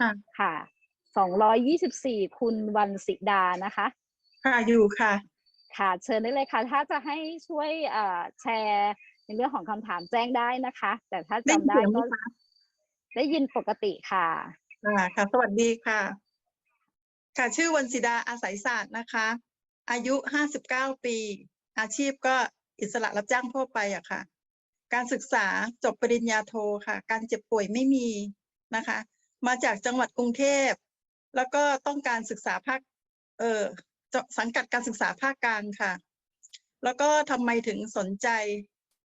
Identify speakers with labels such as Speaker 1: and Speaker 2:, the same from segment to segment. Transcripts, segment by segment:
Speaker 1: ค่ะ
Speaker 2: ค่ะสองร้อยยี่สิบสี่คุณวันสิดานะคะ
Speaker 1: ค่ะอยู่ค่ะ
Speaker 2: ค่ะเชิญได้เลยค่ะ ถ้าจะให้ช่วยเอ่อแชร์ในเรื่องของคำถามแจ้งได้นะคะ แต่ถ้า
Speaker 1: ได้ยิน
Speaker 2: จำได้
Speaker 1: เสียงไหม
Speaker 2: ก็
Speaker 1: คะ
Speaker 2: ได้ยินปกติค่ะ
Speaker 1: ค่ะค่ะ สวัสดีค่ะ ค่ะชื่อวันศิดาอาศัยศาสตร์นะคะ อายุห้าสิบเก้าปี อาชีพก็อิสระรับจ้างทั่วไปอะค่ะ การศึกษาจบปริญญาโทค่ะ การเจ็บป่วยไม่มีนะคะ มาจากจังหวัดกรุงเทพ แล้วก็ต้องการศึกษาภาคเออสังกัดการศึกษาภาคกลางค่ะ แล้วก็ทำไมถึงสนใจ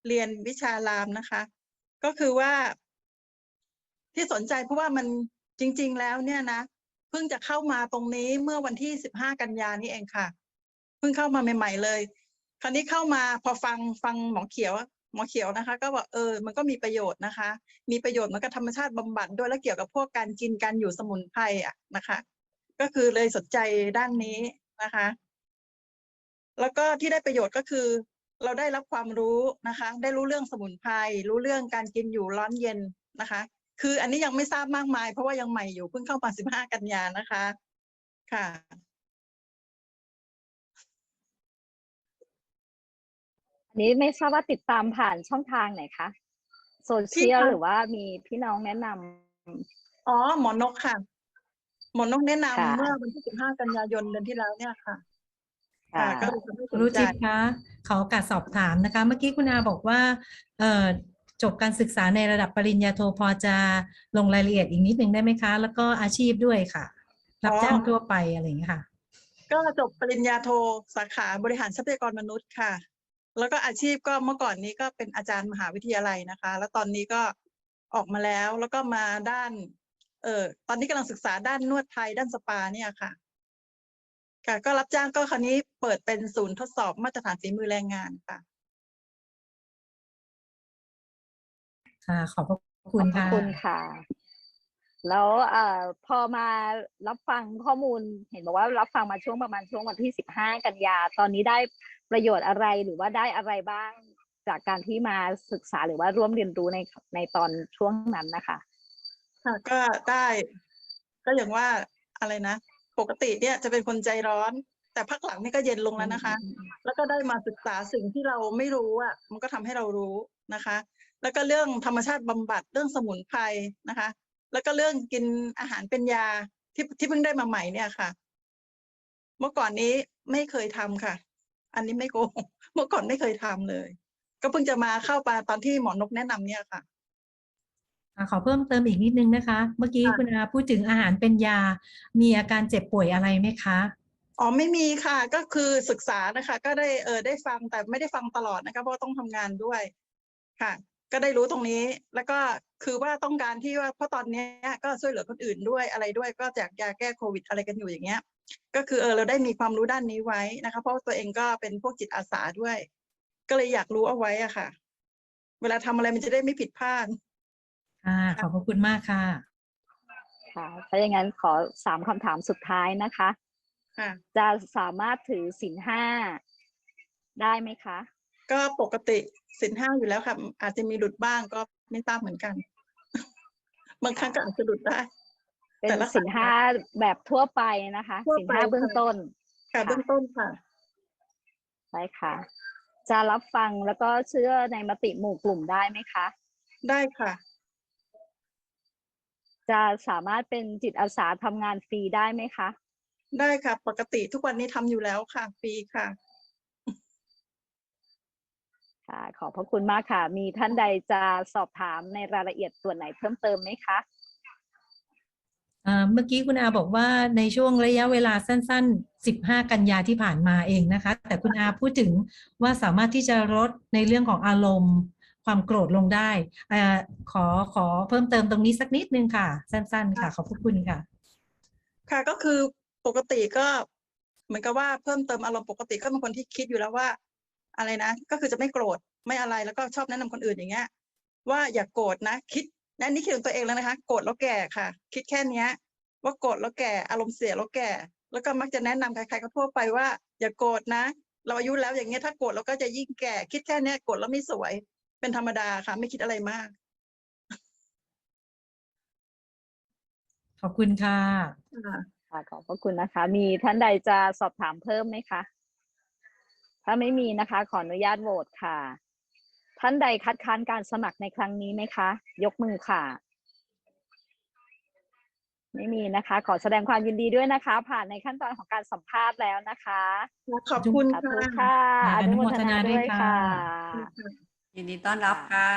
Speaker 1: เรียนวิชารามนะคะ ก็คือว่า ที่สนใจเพราะว่ามันจริง ๆ แล้วเนี่ยนะเพิ่งจะเข้ามาตรงนี้เมื่อวันที่สิบห้ากันยานี่เองค่ะ เพิ่งเข้ามาใหม่ ๆ เลย คราวนี้เข้ามาพอฟังฟังหมอเขียว หมอเขียวนะคะ ก็บอกเออมันก็มีประโยชน์นะคะ มีประโยชน์เหมือนกับธรรมชาติบำบัดด้วยแล้วเกี่ยวกับพวกการกินการอยู่สมุนไพรอะนะคะ ก็คือเลยสนใจด้านนี้นะคะ แล้วก็ที่ได้ประโยชน์ก็คือ เราได้รับความรู้นะคะ ได้รู้เรื่องสมุนไพรรู้เรื่องการกินอยู่ร้อนเย็นนะคะ คืออันนี้ยังไม่ทราบมากมาย เพราะว่ายังใหม่อยู่เพิ่งเข้ามาสิบห้ากันยานะคะค่ะ
Speaker 2: นนี้ไม่ทราบว่าติดตามผ่านช่องทางไหนคะโซเชียล
Speaker 1: ที่ทาง
Speaker 2: หรือว่ามีพี่น้องแนะนำ
Speaker 1: อ๋อ หมอนกค่ะ หมอนกแนะนำ
Speaker 2: ค่ะ
Speaker 1: เมื่อวันที่สิบห้ากันยายนเดือนที่แล้วเนี่ยค่ะ
Speaker 2: ค่ะ
Speaker 1: ก็เลยทำให้สน
Speaker 3: รู้
Speaker 1: ใจ
Speaker 3: จิตคะขอโอกาสสอบถามนะคะ เมื่อกี้คุณอาบอกว่าเอ่อจบการศึกษาในระดับปริญญาโทพอจะลงรายละเอียดอีกนิดนึงได้ไหมคะ แล้วก็อาชีพด้วยค่ะ รับจ้างทั่วไปอะไรอย่างเงี้ยค่ะ
Speaker 1: ก็จบปริญญาโทสาขาบริหารทรัพยากรมนุษย์ค่ะ แล้วก็อาชีพก็เมื่อก่อนนี้ก็เป็นอาจารย์มหาวิทยาลัยนะคะ แล้วตอนนี้ก็ออกมาแล้วแล้วก็มาด้านเอ่อตอนนี้กำลังศึกษาด้านนวดไทยด้านสปาเนี่ยค่ะค่ะก็รับจ้างก็คราวนี้เปิดเป็นศูนย์ทดสอบมาตรฐานฝีมือแรงงานค่ะ
Speaker 3: ค่ะขอบพระ
Speaker 2: ข
Speaker 3: คุ
Speaker 2: อบ
Speaker 3: ณ
Speaker 2: พระ
Speaker 3: ค่ะ
Speaker 2: คุณค่ะ แล้วเอ่อพอมารับฟังข้อมูลเห็นบอกว่ารับฟังมาช่วงประมาณช่วงวันที่สิบห้ากันยา ตอนนี้ได้ ประโยชน์อะไรหรือว่าได้อะไรบ้างจากการที่มาศึกษาหรือว่าร่วมเรียนรู้ในในตอนช่วงนั้นนะคะ
Speaker 1: ค่ะก็ได้ก็อย่างว่าอะไรนะ ปกติเนี่ยจะเป็นคนใจร้อน แต่พักหลังนี่ก็เย็นลงแล้วนะคะ แล้วก็ได้มาศึกษาสิ่งที่เราไม่รู้อะมันก็ทำให้เรารู้นะคะ แล้วก็เรื่องธรรมชาติบำบัดเรื่องสมุนไพรนะคะ แล้วก็เรื่องกินอาหารเป็นยาที่ที่เพิ่งได้มาใหม่เนี่ยค่ะ เมื่อก่อนนี้ไม่เคยทำค่ะ อันนี้ไม่โกหกเมื่อก่อนไม่เคยทำเลย ก็เพิ่งจะมาเข้ามาตอนที่หมอนกแนะนำเนี่ยค่ะ
Speaker 3: อะขอเพิ่มเติมอีกนิดนึงนะคะ เมื่อกี้
Speaker 1: ค่ะ
Speaker 3: คุณอาพูดถึงอาหารเป็นยา มีอาการเจ็บป่วยอะไรไหมคะ
Speaker 1: อ๋อไม่มีค่ะก็คือศึกษานะคะ ก็ได้เออได้ฟังแต่ไม่ได้ฟังตลอดนะคะ เพราะว่าต้องทำงานด้วยค่ะ ก็ได้รู้ตรงนี้ แล้วก็คือว่าต้องการที่ว่าเพราะตอนเนี้ยก็ช่วยเหลือคนอื่นด้วยอะไรด้วยก็แจกยาแก้โควิดอะไรกันอยู่อย่างเงี้ย ก็คือเออเราได้มีความรู้ด้านนี้ไว้นะคะ เพราะว่าตัวเองก็เป็นพวกจิตอาสาด้วย ก็เลยอยากรู้เอาไว้อะค่ะ เวลาทำอะไรมันจะได้ไม่ผิดพลาด
Speaker 3: ค่ะขอบพระคุณมากค่ะ
Speaker 2: ค่ะถ้าอย่างนั้นขอสามคำถามสุดท้ายนะคะ
Speaker 1: ค่ะ
Speaker 2: จะสามารถถือศีลห้าได้ไหมคะ
Speaker 1: ก็ปกติสินห้าอยู่แล้วค่ะ อาจจะมีหลุดบ้างก็ไม่ทราบเหมือนกัน บางครั้งก็อาจจะหลุดได้
Speaker 2: เป็น
Speaker 1: แต่ละ
Speaker 2: ศีลห้าแบบทั่วไปนะคะ
Speaker 1: ทั่ว
Speaker 2: ศีล
Speaker 1: ไป
Speaker 2: ห้าเบื้อง
Speaker 1: ค่ะ
Speaker 2: ต้น
Speaker 1: ค่ะ
Speaker 2: ค่ะ
Speaker 1: เบื้องต้นค่ะ
Speaker 2: ใช่ค่ะ จะรับฟังแล้วก็เชื่อในมติหมู่กลุ่มได้ไหมคะ
Speaker 1: ได้ค่ะ
Speaker 2: จะสามารถเป็นจิตอาสาทำงานฟรีได้ไหมคะ
Speaker 1: ได้ค่ะ ปกติทุกวันนี้ทำอยู่แล้วค่ะฟรีค่ะ
Speaker 2: ค่ะขอบพระคุณมากค่ะ มีท่านใดจะสอบถามในรายละเอียดส่วนไหนเพิ่มเติมไหมคะ
Speaker 3: เมื่อกี้คุณอาบอกว่าในช่วงระยะเวลาสั้น ๆ 15 กันยาที่ผ่านมาเองนะคะ แต่คุณอาพูดถึงว่าสามารถที่จะลดในเรื่องของอารมณ์ ความโกรธลงได้อขอขอเพิ่มเติมตรงนี้สักนิดนึงค่ะ สั้น ๆ ค่ะ ขอบพระคุณค่ะ
Speaker 1: ค่ะก็คือปกติก็เหมือนกับว่าเพิ่มเติมอารมณ์ปกติก็เป็นคนที่คิดอยู่แล้วว่า อะไรนะ ก็คือจะไม่โกรธไม่อะไรแล้วก็ชอบแนะนำคนอื่นอย่างเงี้ยว่าอย่ากโกรธนะ คิดนะนี่คิดของตัวเองแล้วนะคะ โกรธแล้วแก่ค่ะ คิดแค่เนี้ย ว่าโกรธแล้วแก่อารมณ์เสียแล้วแก่ แล้วก็มักจะแนะนำใครๆก็ทั่วไปว่า อย่าโกรธนะ เราอายุแล้วอย่างเงี้ยถ้าโกรธเราก็จะยิ่งแก่ คิดแค่เนี้ยโกรธแล้วไม่สวย เป็นธรรมดาค่ะ ไม่คิดอะไรมาก
Speaker 3: ขอบคุณค่ะ
Speaker 1: ค่ะ
Speaker 2: ค่ะขอบพระคุณนะคะ มีท่านใดจะสอบถามเพิ่มไหมคะถ้าไม่มีนะคะ ขออนุญาตโหวตค่ะ ท่านใดคัดค้านการสมัครในครั้งนี้ไหมคะ ยกมือค่ะ ไม่มีนะคะ ขอแสดงความยินดีด้วยนะคะ ผ่านในขั้นตอนของการสัมภาษณ์แล้วนะคะ
Speaker 1: ขอบคุณ
Speaker 2: สาธุ
Speaker 1: ค่ะ
Speaker 2: ค่ะ
Speaker 3: อนุโมทนาด้วยค่ะ
Speaker 2: ค่ะ
Speaker 4: ยินดีต้อนรับค่ะ